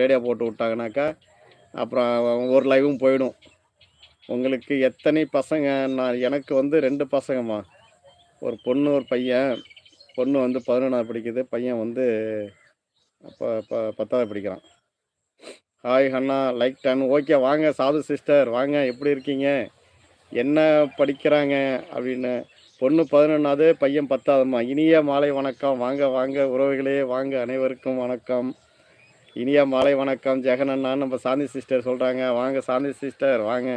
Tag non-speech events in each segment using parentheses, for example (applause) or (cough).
Radio போட்டு விட்டாங்கனாக்கா அப்புறம் ஒரு லைவும் போயிடும். உங்களுக்கு எத்தனை பசங்க நான் எனக்கு வந்து ரெண்டு பசங்கம்மா. ஒரு பொண்ணு ஒரு பையன். பொண்ணு வந்து பதினொன்றாவது படிக்குது. பையன் வந்து இப்போ இப்போ பத்தாவது படிக்கிறான். ஹாய் ஹண்ணா லைக் டன் ஓகே வாங்க சாது சிஸ்டர் வாங்க எப்படி இருக்கீங்க? என்ன படிக்கிறாங்க? அப்படின்னு. பொண்ணு பதினொன்றாவது பையன் பத்தாவதும்மா. இனிய மாலை வணக்கம். வாங்க வாங்க உறவுகளே வாங்க அனைவருக்கும் வணக்கம். இனிய மாலை வணக்கம் ஜெகன் அண்ணா நம்ம சாந்தி சிஸ்டர் சொல்கிறாங்க வாங்க சாந்தி சிஸ்டர் வாங்க.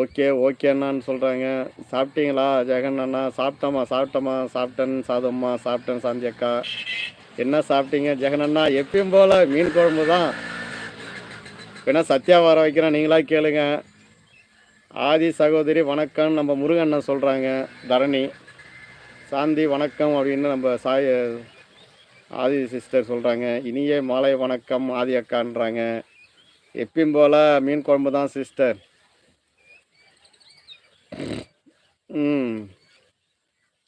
ஓகே ஓகே அண்ணான்னு சொல்கிறாங்க சாப்பிட்டீங்களா ஜெகன் அண்ணா? சாப்பிட்டோம்மா சாப்பிட்டோமா? சாப்பிட்டேன் சாதம்மா சாப்பிட்டேன் சாந்தி அக்கா. என்ன சாப்பிட்டீங்க ஜெகன் அண்ணா? எப்பயும் போல் மீன் குழம்பு தான். வேணால் சத்யா வர வைக்கிறேன் நீங்களா கேளுங்க. ஆதி சகோதரி வணக்கம். நம்ம முருகண்ணன் சொல்கிறாங்க தரணி. சாந்தி வணக்கம் அப்படின்னு நம்ம சாய் ஆதி சிஸ்டர் சொல்கிறாங்க இனிய மாலை வணக்கம் ஆதி அக்கான்றாங்க. எப்பயும் போல் மீன் குழம்பு தான் சிஸ்டர். ம்.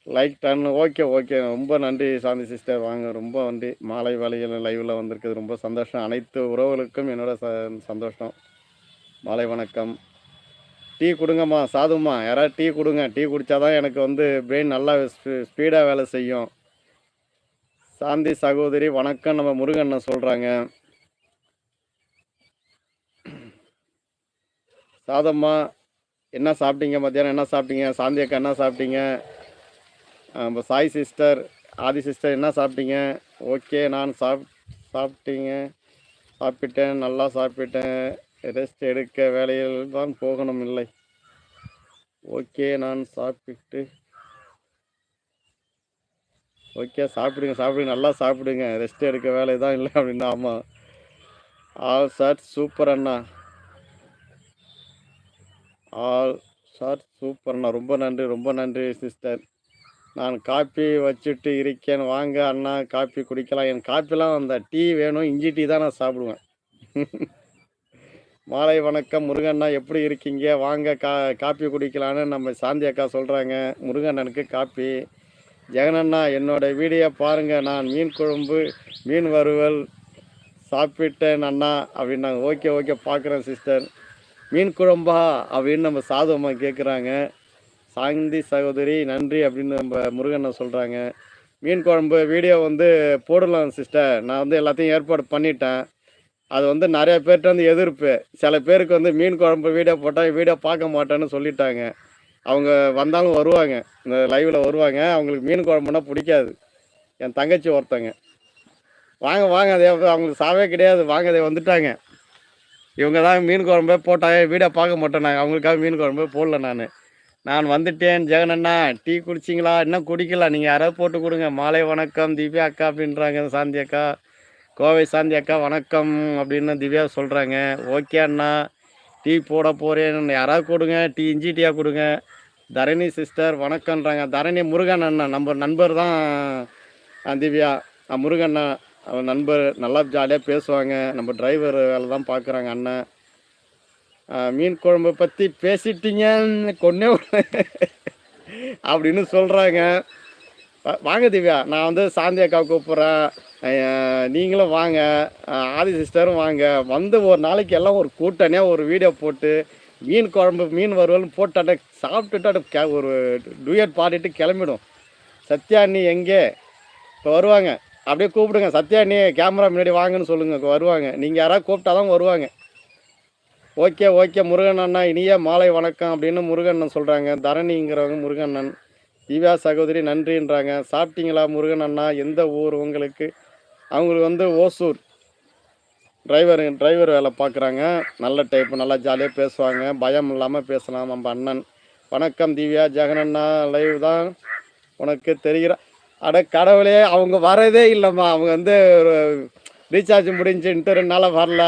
லைக் டன் ஓகே ஓகே. ரொம்ப நன்றி சாந்தி சிஸ்டர். வாங்க ரொம்ப நன்றி மாலை வேலையில் லைவில் வந்திருக்குது. ரொம்ப சந்தோஷம். அனைத்து உறவுகளுக்கும் என்னோட ச சந்தோஷம். மாலை வணக்கம். டீ கொடுங்கம்மா சாதும்மா. யாராவது டீ கொடுங்க. டீ குடித்தா தான் எனக்கு வந்து பிரெயின் நல்லா ஸ்பீடாக வேலை செய்யும். சாந்தி சகோதரி வணக்கம். நம்ம முருகண்ணன் சொல்கிறாங்க சாதம்மா என்ன சாப்பிட்டீங்க மத்தியானம்? என்ன சாப்பிட்டீங்க? சாந்தி அக்கா என்ன சாப்பிட்டீங்க? நம்ம சாய் சிஸ்டர் ஆதி சிஸ்டர் என்ன சாப்பிட்டீங்க? ஓகே நான் சாப் சாப்பிட்டீங்க. சாப்பிட்டேன் நல்லா சாப்பிட்டேன். ரெஸ்ட் எடுக்க வேலையில் தான் போகணும் இல்லை. ஓகே நான் சாப்பிட்டு ஓகே சாப்பிடுங்க சாப்பிடுங்க நல்லா சாப்பிடுங்க. ரெஸ்ட் எடுக்க வேலை தான் இல்லை அப்படின்னா ஆமாம் ஆல் சார் சூப்பர் அண்ணா. ஆல் சார் சூப்பர் அண்ணா. ரொம்ப நன்றி ரொம்ப நன்றி சிஸ்டர் நான் காப்பி வச்சுட்டு இருக்கேன். வாங்க அண்ணா காப்பி குடிக்கலாம். என் காப்பிலாம் அந்த டீ வேணும். இஞ்சி டீ தான் நான் சாப்பிடுவேன். (laughs) மாலை வணக்கம் முருகண்ணா எப்படி இருக்கீங்க? வாங்க கா காப்பி குடிக்கலான்னு நம்ம சாந்தி அக்கா சொல்கிறாங்க முருகண்ணனுக்கு காப்பி. ஜெகனண்ணா என்னோட வீடியோ பாருங்கள் நான் மீன் குழம்பு மீன் வறுவல் சாப்பிட்டேன் அண்ணா அப்படின்னாங்க ஓகே ஓகே பார்க்குறேன் சிஸ்டர் மீன் குழம்பா அப்படின்னு நம்ம சாதகமாக கேட்குறாங்க சாந்தி சகோதரி நன்றி அப்படின்னு நம்ம முருகண்ணா சொல்கிறாங்க மீன் குழம்பு வீடியோ வந்து போடலாம் சிஸ்டர் நான் வந்து எல்லாத்தையும் ஏற்பாடு பண்ணிட்டேன். அது வந்து நிறையா பேர்கிட்ட வந்து எதிர்ப்பு. சில பேருக்கு வந்து மீன் குழம்பு வீடியோ போட்டால் வீடியோ பார்க்க மாட்டேன்னு சொல்லிட்டாங்க. அவங்க வந்தாலும் வருவாங்க. இந்த லைவில் வருவாங்க. அவங்களுக்கு மீன் குழம்புனா பிடிக்காது. என் தங்கச்சி ஒருத்தங்க. வாங்க வாங்க அதே அவங்களுக்கு சாவே கிடையாது. வாங்க அதே வந்துட்டாங்க. இவங்க தான் மீன் குழம்பு போட்டாங்க. வீடியோ பார்க்க மாட்டேன் நாங்கள் அவங்களுக்காக மீன் குழம்பு போடல நான். நான் வந்துட்டேன். ஜெகனண்ணா டீ குடிச்சிங்களா? இன்னும் குடிக்கல. நீங்கள் யாராவது போட்டு கொடுங்க. மாலை வணக்கம் திவ்யா அக்கா அப்படின்றாங்க. சாந்தி அக்கா. கோவை சாந்தி அக்கா வணக்கம் அப்படின்னு திவ்யா சொல்கிறாங்க ஓகே அண்ணா. டீ போட போகிறேன் யாராவது கொடுங்க டீ இஞ்சி டீயாக கொடுங்க. தரணி சிஸ்டர் வணக்கன்றாங்க தரணி முருகன் அண்ணா நம்ம நண்பர் தான் திவ்யா. முருகண்ணா அவன் நண்பர் நல்லா ஜாலியாக பேசுவாங்க. நம்ம டிரைவர் வேலை தான் பார்க்குறாங்க அண்ணன் மீன் குழம்பு பற்றி பேசிட்டீங்க கொன்னே அப்படின்னு சொல்கிறாங்க வாங்க திவ்யா நான் வந்து சாந்தி அக்கா கூப்பிட்றேன். நீங்களும் வாங்க. ஆதி சிஸ்டரும் வாங்க. வந்து ஒரு நாளைக்கு எல்லாம் ஒரு கூட்டணியாக ஒரு வீடியோ போட்டு மீன் குழம்பு மீன் வறுவல்னு போட்டாட்ட சாப்பிட்டுட்டு ஒரு டூயட் பாடிட்டு கிளம்பிடும். சத்யா நீ எங்கே? இப்போ வருவாங்க. அப்படியே கூப்பிடுங்க. சத்யா நீ கேமரா முன்னாடி வாங்கன்னு சொல்லுங்கள் வருவாங்க. நீங்கள் யாராவது கூப்பிட்டா தான் வருவாங்க. ஓகே ஓகே முருகன் அண்ணா இனிய மாலை வணக்கம் அப்படின்னு முருகண்ணன் சொல்கிறாங்க தரணிங்கிறவங்க முருகண்ணன் திவ்யா சகோதரி நன்றின்றாங்க. சாப்பிட்டீங்களா முருகன் அண்ணா? எந்த ஊர் உங்களுக்கு? அவங்களுக்கு வந்து ஓசூர். டிரைவர் டிரைவர் வேலை பார்க்குறாங்க. நல்ல டைப்பு நல்லா ஜாலியாக பேசுவாங்க. பயம் இல்லாமல் பேசலாம் நம்ம அண்ணன். வணக்கம் திவ்யா. ஜெகனண்ணா லைவ் தான். உனக்கு தெரிகிற அட கடவுளே அவங்க வரதே இல்லைம்மா. அவங்க வந்து ஒரு ரீசார்ஜ் முடிஞ்சு ரெண்டு நாளாக வரல.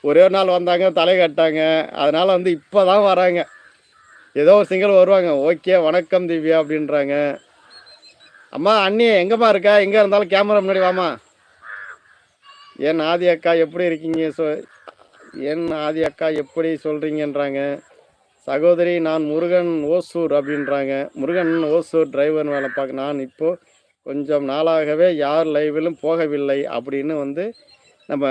ஒரே ஒரு நாள் வந்தாங்க தலை கட்டாங்க. அதனால் வந்து இப்போ தான் வராங்க. ஏதோ ஒரு சிங்கிள் வருவாங்க. ஓகே வணக்கம் திவ்யா அப்படின்றாங்க. அம்மா அண்ணி எங்கேம்மா இருக்கா? எங்கே இருந்தாலும் கேமரா முன்னாடி வாமா ஏன் ஆதி அக்கா எப்படி இருக்கீங்க? சொ என் ஆதி அக்கா எப்படி சொல்கிறீங்கன்றாங்க சகோதரி நான் முருகன் ஓசூர் அப்படின்றாங்க. முருகன் ஓசூர் டிரைவர் வேலை பார்க்க நான் இப்போது கொஞ்சம் நாளாகவே யார் லைவிலும் போகவில்லை அப்படின்னு வந்து நம்ம